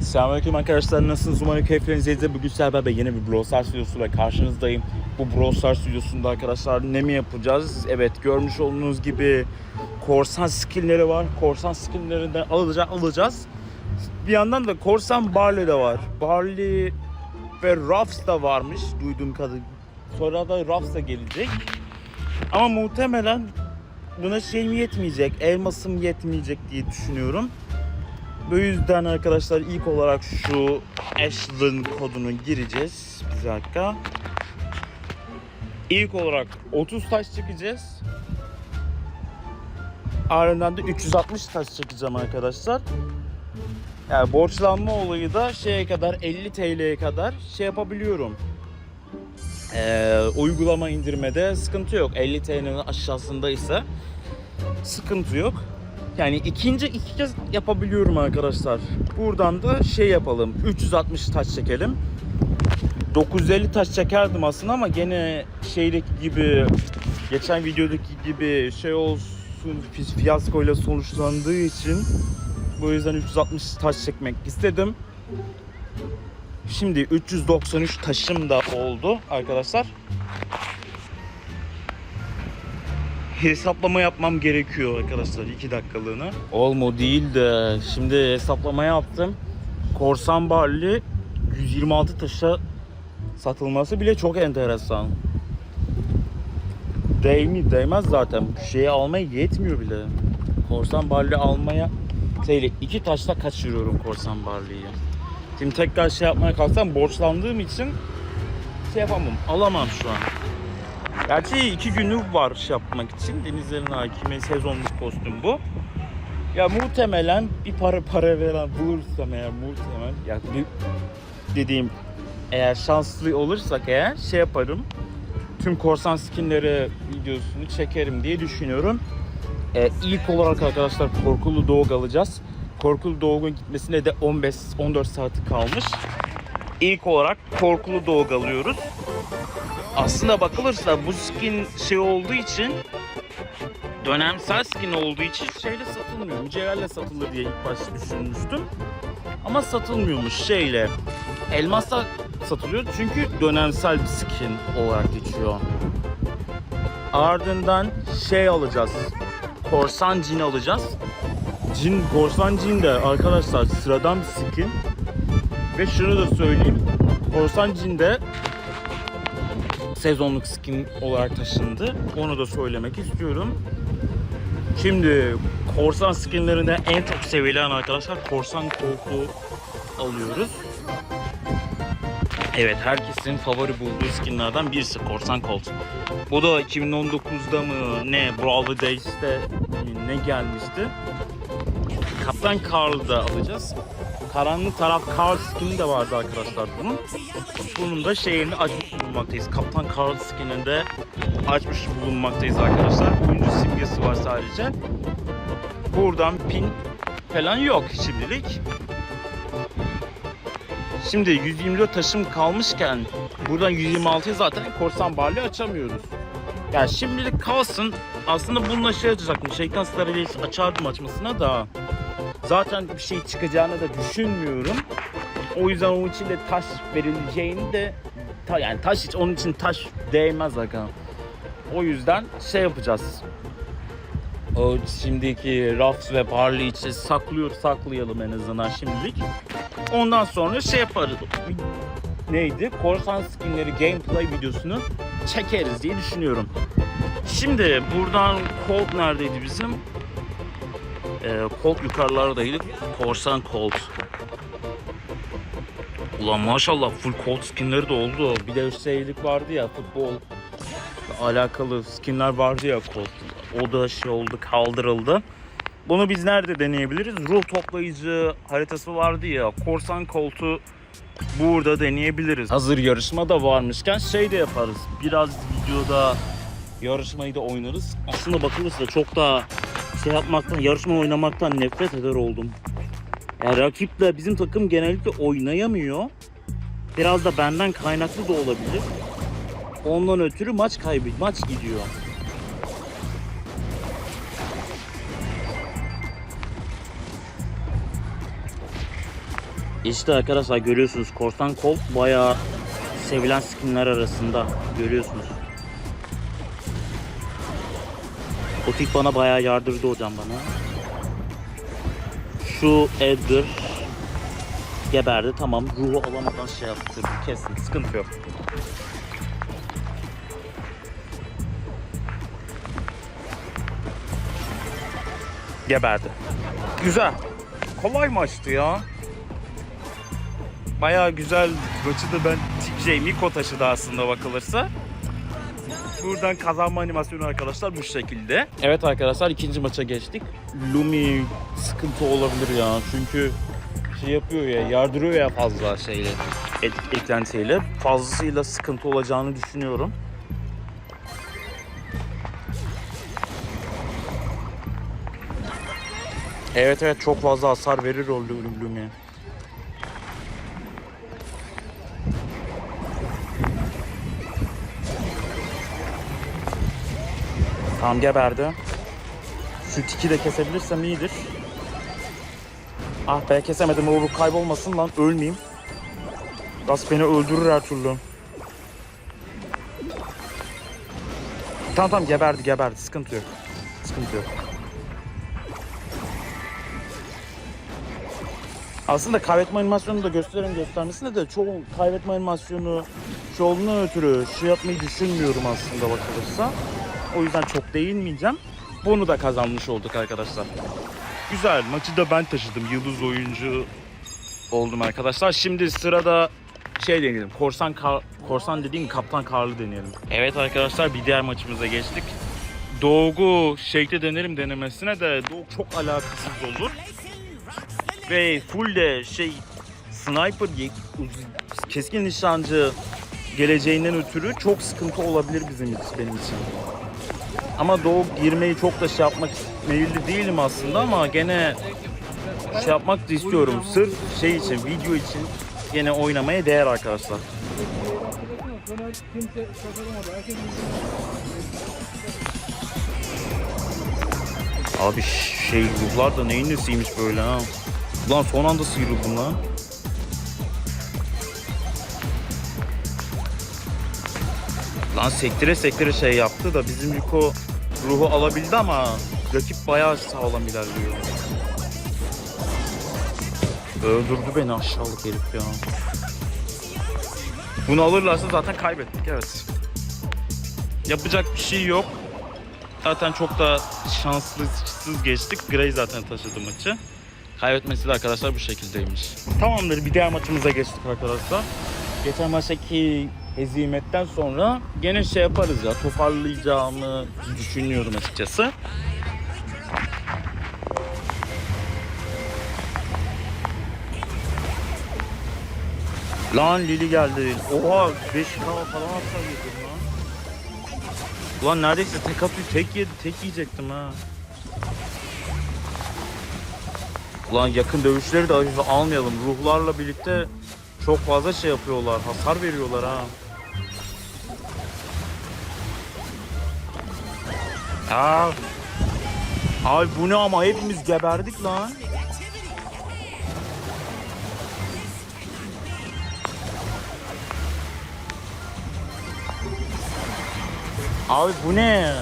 Selamünaleyküm arkadaşlar nasılsınız? Umarım keyifleriniz yerinde. Bugün sizlerle beraber yeni bir Brawl Stars videosuyla karşınızdayım. Bu Brawl Stars videosunda arkadaşlar ne mi yapacağız? Evet görmüş olduğunuz gibi korsan skinleri var. Korsan skinlerinden alacağız. alacağız. Bir yandan da korsan Barley de var. Barley ve Ruffs da varmış duyduğum. Sonra da da gelecek. Ama muhtemelen buna şeyim yetmeyecek, elmasım yetmeyecek diye düşünüyorum. Bu yüzden arkadaşlar ilk olarak şu Ashland kodunu gireceğiz. Bir dakika. İlk olarak 30 taş çekeceğiz. Ardından da 360 taş çekeceğim arkadaşlar. Yani borçlanma olayı da şeye kadar 50 TL'ye kadar şey yapabiliyorum. Ee, uygulama indirmede sıkıntı yok. 50 TL'nin aşağısında ise sıkıntı yok. Yani ikinci iki kez yapabiliyorum arkadaşlar. Buradan da şey yapalım. 360 taş çekelim. 950 taş çekerdim aslında ama gene şeydeki gibi geçen videodaki gibi şey olsun fi- fiyaskoyla sonuçlandığı için bu yüzden 360 taş çekmek istedim. Şimdi 393 taşım da oldu arkadaşlar. hesaplama yapmam gerekiyor arkadaşlar 2 dakikalığına. Olmu değil de şimdi hesaplama yaptım. Korsan Barley 126 taşa satılması bile çok enteresan. Değmi, değmez zaten. Bu şeyi almaya yetmiyor bile. Korsan Barley almaya şeyle iki taşla kaçırıyorum Korsan Barley'i. Şimdi tekrar şey yapmaya kalksam borçlandığım için şey yapamam. Alamam şu an. Gerçi iki günü var şey yapmak için. Denizlerin hakimi sezonluk kostüm bu. Ya muhtemelen bir para para veren bulursam eğer muhtemelen ya dediğim eğer şanslı olursak eğer şey yaparım. Tüm korsan skinleri videosunu çekerim diye düşünüyorum. Ee, ilk olarak arkadaşlar Korkulu Doğuk alacağız. Korkulu Doğuk'un gitmesine de 15-14 saati kalmış. İlk olarak Korkulu Doğuk alıyoruz aslında bakılırsa bu skin şey olduğu için dönemsel skin olduğu için şeyle satılmıyor. Mücevherle satılır diye ilk başta düşünmüştüm. Ama satılmıyormuş şeyle. Elmasla satılıyor çünkü dönemsel bir skin olarak geçiyor. Ardından şey alacağız. Korsan cin alacağız. Cin, korsan cin de arkadaşlar sıradan bir skin. Ve şunu da söyleyeyim. Korsan cin de sezonluk skin olarak taşındı. Onu da söylemek istiyorum. Şimdi korsan skinlerinde en çok sevilen arkadaşlar korsan koltuğu alıyoruz. Evet herkesin favori bulduğu skinlerden birisi korsan kolt. Bu da 2019'da mı ne Brawl Days'te ne gelmişti. Kaptan Karl'ı da alacağız. Karanlık taraf Karl skin'i de vardı arkadaşlar bunun. Bunun da şeyini açmış bulunmaktayız. Kaptan Karl skin'ini de açmış bulunmaktayız arkadaşlar. Oyuncu simgesi var sadece. Buradan pin falan yok şimdilik. Şimdi 124 taşım kalmışken buradan 126'yı zaten korsan barley açamıyoruz. Yani şimdilik kalsın. Aslında bununla şey açacaktım. Şeytan Star'ı açardım açmasına da. Zaten bir şey çıkacağını da düşünmüyorum. O yüzden onun için de taş verileceğini de ta, yani taş hiç onun için taş değmez aga. O yüzden şey yapacağız. O şimdiki Ruffs ve Barley için saklıyor saklayalım en azından şimdilik. Ondan sonra şey yaparız. Neydi? Korsan skinleri gameplay videosunu çekeriz diye düşünüyorum. Şimdi buradan Colt neredeydi bizim? Ee, Colt yukarılardaydı. Korsan Colt. Ulan maşallah full Colt skinleri de oldu. Bir de şeylik vardı ya futbol alakalı skinler vardı ya Colt. O da şey oldu kaldırıldı. Bunu biz nerede deneyebiliriz? Ruh toplayıcı haritası vardı ya. Korsan Colt'u burada deneyebiliriz. Hazır yarışma da varmışken şey de yaparız. Biraz videoda yarışmayı da oynarız. Aslında bakılırsa çok daha şey yapmaktan, yarışma oynamaktan nefret eder oldum. Yani rakiple bizim takım genellikle oynayamıyor. Biraz da benden kaynaklı da olabilir. Ondan ötürü maç kaybı, maç gidiyor. İşte arkadaşlar görüyorsunuz Korsan Colt bayağı sevilen skinler arasında görüyorsunuz. O tip bana bayağı yardırdı hocam bana. Şu Edgar geberdi tamam ruhu alamadan şey yaptı kesin sıkıntı yok. Geberdi. Güzel. Kolay maçtı ya. Bayağı güzel maçı da ben TJ Miko taşıdı aslında bakılırsa. Buradan kazanma animasyonu arkadaşlar bu şekilde. Evet arkadaşlar ikinci maça geçtik. Lumi sıkıntı olabilir ya. Çünkü şey yapıyor ya yardırıyor ya fazla şeyle et, eklentiyle. Fazlasıyla sıkıntı olacağını düşünüyorum. Evet evet çok fazla hasar verir o Lu- Lumi. Tamam geberdi. Şu tiki de kesebilirsem iyidir. Ah be kesemedim. O ruh kaybolmasın lan. Ölmeyeyim. Gas beni öldürür her türlü. Tamam tamam geberdi geberdi. Sıkıntı yok. Sıkıntı yok. Aslında kaybetme animasyonu da gösteren göstermesine de çoğu kaybetme animasyonu çoğunluğuna ötürü şey yapmayı düşünmüyorum aslında bakılırsa. O yüzden çok değinmeyeceğim. Bunu da kazanmış olduk arkadaşlar. Güzel. Maçı da ben taşıdım. Yıldız oyuncu oldum arkadaşlar. Şimdi sırada şey deneyelim. Korsan Kar- Korsan dediğim Kaptan Karlı deneyelim. Evet arkadaşlar bir diğer maçımıza geçtik. Doğu şekli denerim denemesine de Doğu çok alakasız olur. Ve full de şey sniper keskin nişancı geleceğinden ötürü çok sıkıntı olabilir bizim için, benim için. Ama Doğu girmeyi çok da şey yapmak meyilli değilim aslında ama gene şey yapmak da istiyorum. Sırf şey için, video için gene oynamaya değer arkadaşlar. Abi şey ruhlar da neyin nesiymiş böyle ha. Ulan son anda sıyrıldım lan. Lan sektire sektire şey yaptı da bizim Yuko ruhu alabildi ama rakip bayağı sağlam ilerliyor. Öldürdü beni aşağılık herif ya. Bunu alırlarsa zaten kaybettik evet. Yapacak bir şey yok. Zaten çok da şanslısız geçtik. Gray zaten taşıdı maçı. Kaybetmesi de arkadaşlar bu şekildeymiş. Tamamdır bir diğer maçımıza geçtik arkadaşlar. Geçen maçtaki hezimetten sonra gene şey yaparız ya toparlayacağımı düşünüyorum açıkçası. Lan Lili geldi. Oha 5k falan atar yedim lan. Ulan neredeyse tek atıyor tek yedi tek yiyecektim ha. Ulan yakın dövüşleri de almayalım. Ruhlarla birlikte çok fazla şey yapıyorlar. Hasar veriyorlar ha. Aa. Abi bu ne ama hepimiz geberdik lan. Abi bu ne?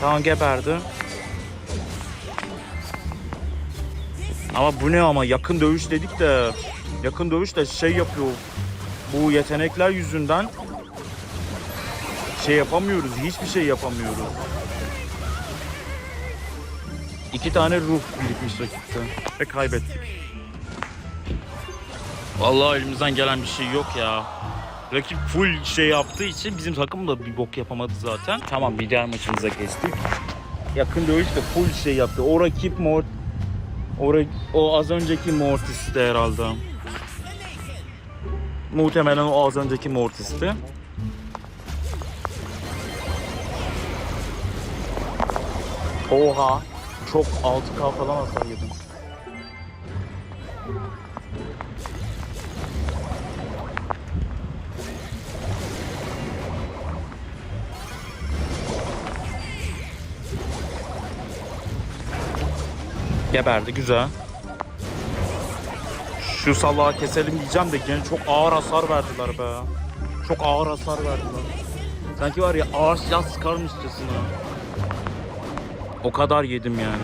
Tamam geberdi. Ama bu ne ama yakın dövüş dedik de yakın dövüş de şey yapıyor. Bu yetenekler yüzünden şey yapamıyoruz. Hiçbir şey yapamıyoruz. İki tane ruh birikmiş rakipte ve kaybettik. Vallahi elimizden gelen bir şey yok ya. Rakip full şey yaptığı için bizim takım da bir bok yapamadı zaten. Tamam bir diğer maçımıza geçtik. Yakın dövüş de full şey yaptı. O rakip mor o, ra- o az önceki Mortis'ti herhalde. Muhtemelen o az önceki Mortis'ti. Oha. Çok 6K falan hasar yedim. Geberdi güzel. Şu salağı keselim diyeceğim de gene çok ağır hasar verdiler be. Çok ağır hasar verdiler. Sanki var ya ağır silah sıkarmışçasına. O kadar yedim yani.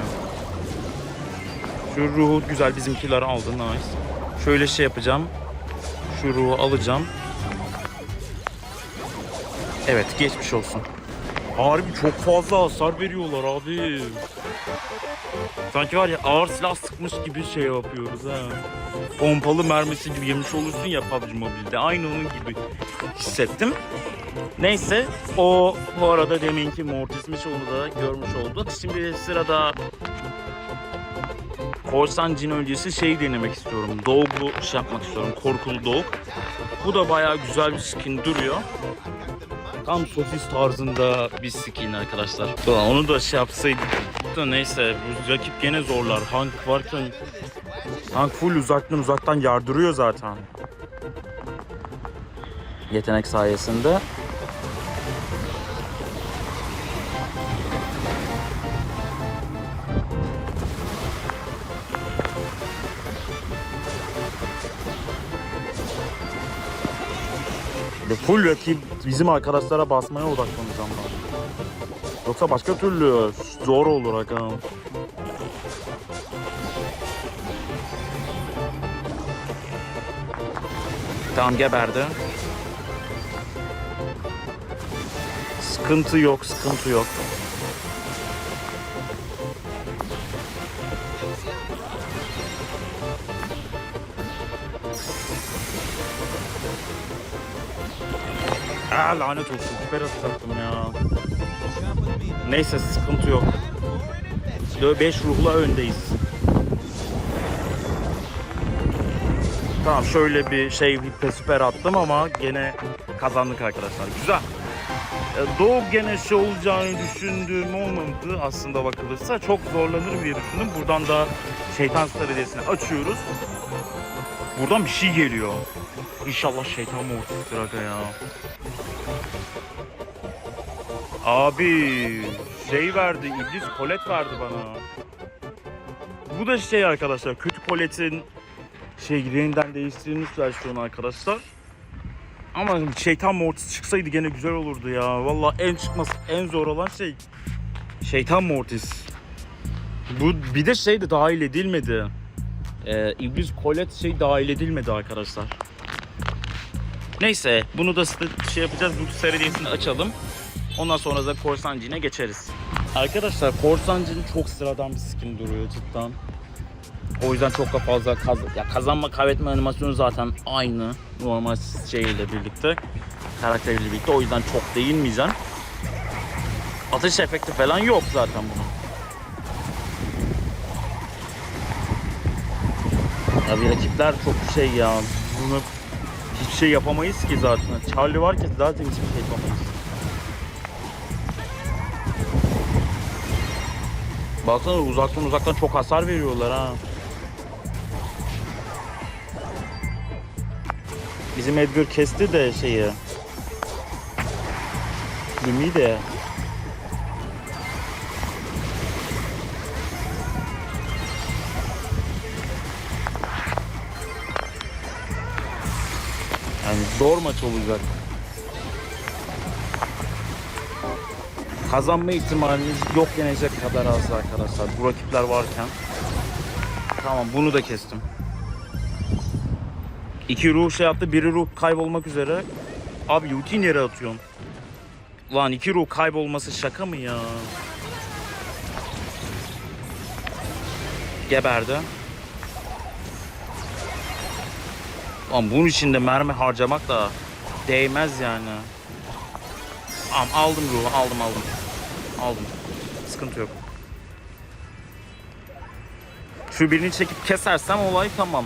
Şu ruhu güzel bizimkiler aldı nice. Şöyle şey yapacağım. Şu ruhu alacağım. Evet geçmiş olsun. Harbi çok fazla hasar veriyorlar abi. Sanki var ya ağır silah sıkmış gibi şey yapıyoruz ha. Pompalı mermisi gibi yemiş olursun ya PUBG Mobile'de. Aynı onun gibi hissettim. Neyse o bu arada deminki Mortis'miş onu da görmüş olduk. Şimdi sırada Korsan Cin öncesi şey denemek istiyorum. Dog'u şey yapmak istiyorum. Korkulu Dog. Bu da bayağı güzel bir skin duruyor. Tam sosis tarzında bir skin arkadaşlar. Ulan onu da şey yapsaydık da neyse bu rakip gene zorlar. Hank varken Hank full uzaktan uzaktan yardırıyor zaten. Yetenek sayesinde. Full rakip bizim arkadaşlara basmaya odaklanacağım ben. Yoksa başka türlü zor olur aga. Tamam geberdi. Sıkıntı yok, sıkıntı yok. Aa lanet olsun süper atacaktım ya. Neyse sıkıntı yok. 5 ruhla öndeyiz. Tamam şöyle bir şey bir süper attım ama gene kazandık arkadaşlar. Güzel. E, Doğu gene şey olacağını düşündüğüm olmadı aslında bakılırsa. Çok zorlanırım diye düşündüm. Buradan da şeytan stratejisini açıyoruz. Buradan bir şey geliyor. İnşallah şeytan mortistir aga ya. Abi şey verdi, iblis kolet verdi bana. Bu da şey arkadaşlar, kötü koletin şey yeniden değiştirilmiş versiyonu arkadaşlar. Ama şeytan mortis çıksaydı gene güzel olurdu ya. Vallahi en çıkması en zor olan şey şeytan mortis. Bu bir de şey de dahil edilmedi. Ee, iblis kolet şey dahil edilmedi arkadaşlar. Neyse bunu da şey yapacağız. Bu serisini açalım. Ondan sonra da Korsancı'na geçeriz. Arkadaşlar Korsancı'nın çok sıradan bir skin duruyor cidden. O yüzden çok da fazla kaz ya kazanma kaybetme animasyonu zaten aynı normal şeyle birlikte karakteriyle birlikte o yüzden çok değinmeyeceğim. Atış efekti falan yok zaten bunun. Ya bir rakipler çok şey ya bunu hiçbir şey yapamayız ki zaten. Charlie var ki zaten hiçbir şey yapamayız. Baksana uzaktan uzaktan çok hasar veriyorlar ha. Bizim Edgar kesti de şeyi. Lumi de. Yani zor maç olacak. Kazanma ihtimaliniz yok denecek kadar az arkadaşlar. Bu rakipler varken. Tamam bunu da kestim. İki ruh şey yaptı. Biri ruh kaybolmak üzere. Abi ultiyi nereye atıyorsun? Lan iki ruh kaybolması şaka mı ya? Geberdi. Lan bunun için de mermi harcamak da değmez yani. Tamam aldım ruhu aldım aldım. Aldım. Sıkıntı yok. Şu birini çekip kesersem olay tamam.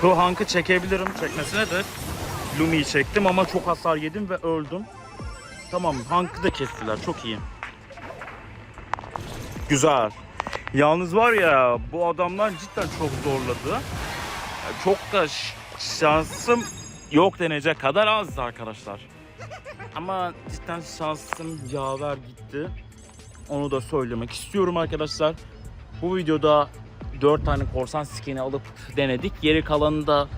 Şu Hank'ı çekebilirim. Çekmesine de Lumi'yi çektim ama çok hasar yedim ve öldüm. Tamam Hank'ı da kestiler. Çok iyi. Güzel. Yalnız var ya bu adamlar cidden çok zorladı. Çok da şansım yok denecek kadar azdı arkadaşlar. Ama cidden şansım yaver gitti. Onu da söylemek istiyorum arkadaşlar. Bu videoda 4 tane korsan skin'i alıp denedik. Geri kalanı da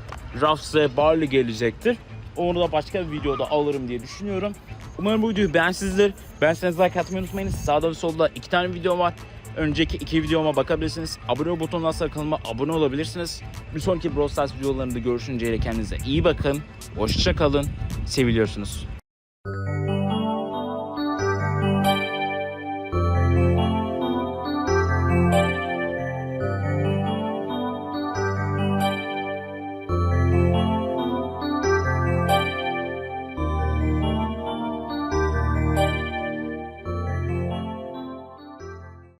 Ruffs ve Barley gelecektir. Onu da başka bir videoda alırım diye düşünüyorum. Umarım bu videoyu beğensinizdir. Beğenseniz like atmayı unutmayın. Sağda ve solda iki tane video var. Önceki iki videoma bakabilirsiniz. Abone sonra kanalıma abone olabilirsiniz. Bir sonraki Brawl Stars videolarında görüşünceye kendinize iyi bakın. Hoşça kalın. Seviliyorsunuz.